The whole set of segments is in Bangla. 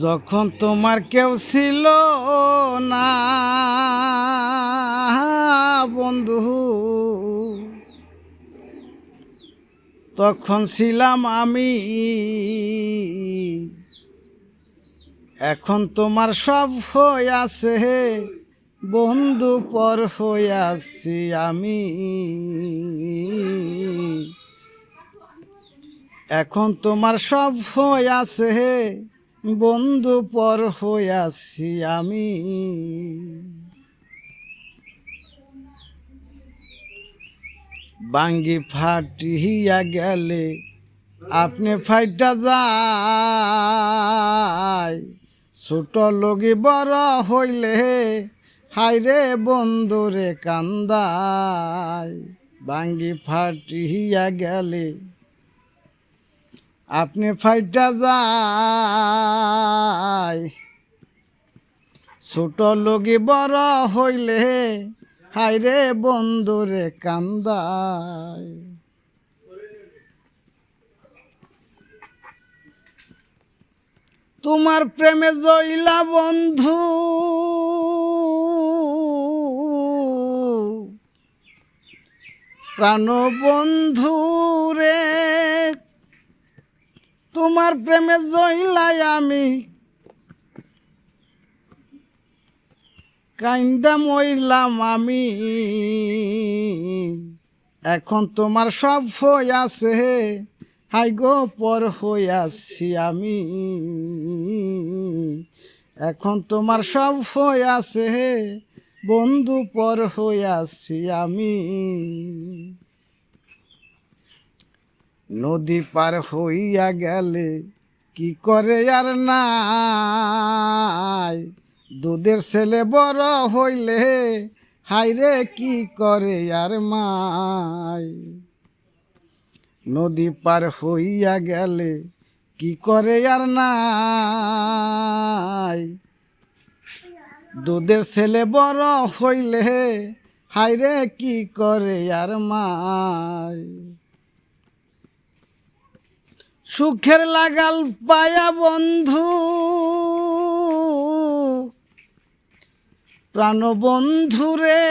যখন তোমার কেউ ছিল না, বন্ধু, তখন ছিলাম আমি। এখন তোমার সব আছে, বন্ধু পর হয়ে আছি আমি। এখন তোমার সব আছে বন্ধু পর আছি আমি। বাঙ্গি ফাটিয়া গেলে আপনি ফাইটা যায়। ছোট লগি বড় হইলে হাইরে বন্ধুরে কান্দায়। বাঙ্গি ফাটিয়া গেলে আপনি ফাইটা যায় ছোট লগি বড় হইলে, হাইরে বন্ধুরে কান্দায় তোমার প্রেমে জইলা বন্ধু, প্রাণ বন্ধু রে তোমার প্রেমে জইলাই আমি। কাইন্দা মইলাম আমি। এখন তোমার সব আছে হাই গো পর আছি আমি। এখন তোমার সব আছে বন্ধু পর আছি আমি। নদী পার হইয়া গেলে কি করে আর নাই? দুধের ছেলে বড় হইলে হাইরে কি করে আর মাই? নদী পার হইয়া গেলে কি করে আর নাই? দুধের ছেলে বড় হইলে হাইরে কি করে আর মাই? সুখের লাগাল পায়া বন্ধু। প্রাণ বন্ধু রে,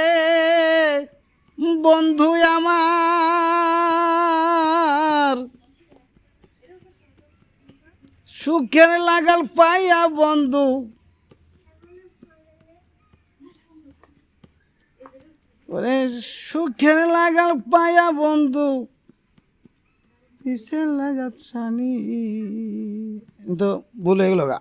বন্ধু আমার। সুখের লাগাল পাইয়া বন্ধু। ওরে, সুখের লাগাল পাইয়া বন্ধু। কিসের লাগাত সানি। তো বলে হয়ে গেল গা।